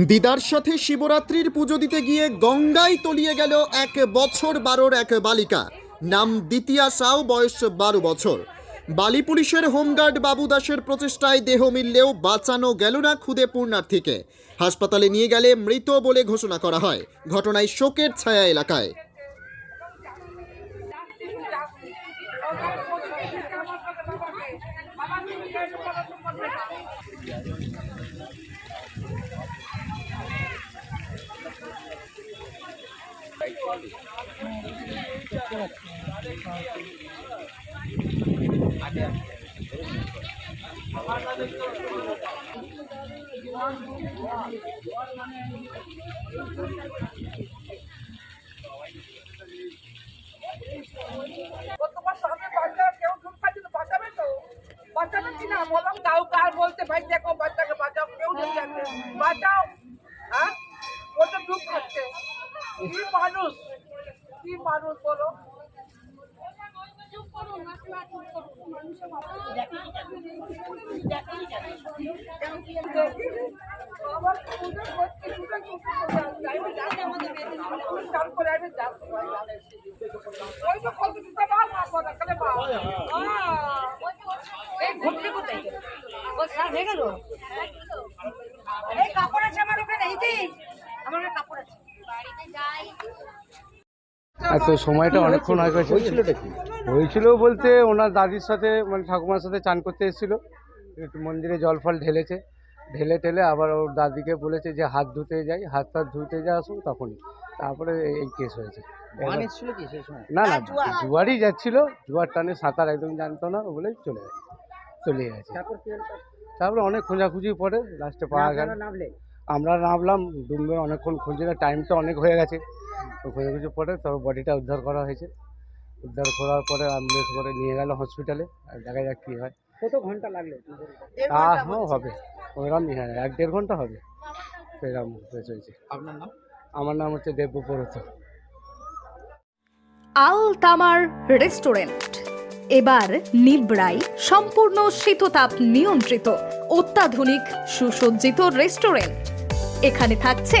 দিদার সাথে শিবরাত্রির পুজো দিতে গিয়ে গঙ্গায় তলিয়ে গেল এক বছর বারোর এক বালিকা। নাম দ্বিতীয়া সাও বয়স বারো বছর। বালি পুলিশের হোমগার্ড বাবু দাসের প্রচেষ্টায় দেহ মিললেও বাঁচানো গেল না খুদে পূর্ণার্থীকে হাসপাতালে নিয়ে গেলে মৃত বলে ঘোষণা করা হয়। ঘটনায় শোকের ছায়া এলাকায়। তোমার সামনে বাচ্চা, কেউ ঢুক পাচ্ছে তো বাঁচাবে তো। বাঁচাবে কি না? বলো কাউ কার বলতে ভাই, দেখো বাচ্চাকে বাঁচাও, কেউ ঢুক বাঁচাও হ্যাঁ? ও তো ঢুক পাচ্ছে কি মানুষ? কি মানুষ বলো? হয়ে কাপড় আছে আমার ওখানে আমার কাপড় আছে। আর তো সময়টা অনেকক্ষণ আগে হয়েছিলটা কি? হয়েছিল বলতে ওনার দাদির সাথে মানে ঠাকুমার সাথে চান করতে এসেছিল। একটু মন্দিরে জল ফল ঢেলেছে। ঢেলে টেলে আবার ওর দাদিকে বলেছে যে হাত ধুতে যাই হাত টাত ধুতে যা আসুন তখনই। তারপরে এই- কেস হয়েছে। ছিল কি সেই সময়? না না জুয়ারই যাচ্ছিল। জুয়ার টানে সাঁতার একদম জানতো না বলে চলে গেছে। চলে গেছে। তারপর অনেক খোঁজাখুঁজি পরে লাস্টে পাওয়া গেল। আমরা নামলাম ডুমবে অনেকক্ষণ খুঁজে না টাইম তো অনেক হয়ে গেছে। তো খুঁজে খুঁজে পরে তবে বডিটা উদ্ধার করা হয়েছে। উদ্ধার করার পরে অ্যাম্বুলেন্স করে নিয়ে গেল হসপিটালে আর দেখা যাক কী হয়। কত ঘণ্টা লাগল? তা হ্যাঁ হবে। ওরকমই হ্যাঁ এক দেড় ঘণ্টা হবে। সেরকম চলছে। আপনার নাম? আমার নাম হচ্ছে দেব্য পরত। আল তামার রেস্টুরেন্ট। এবার নিবড়াই সম্পূর্ণ শীততাপ নিয়ন্ত্রিত অত্যাধুনিক সুসজ্জিত রেস্টুরেন্ট। এখানে থাকছে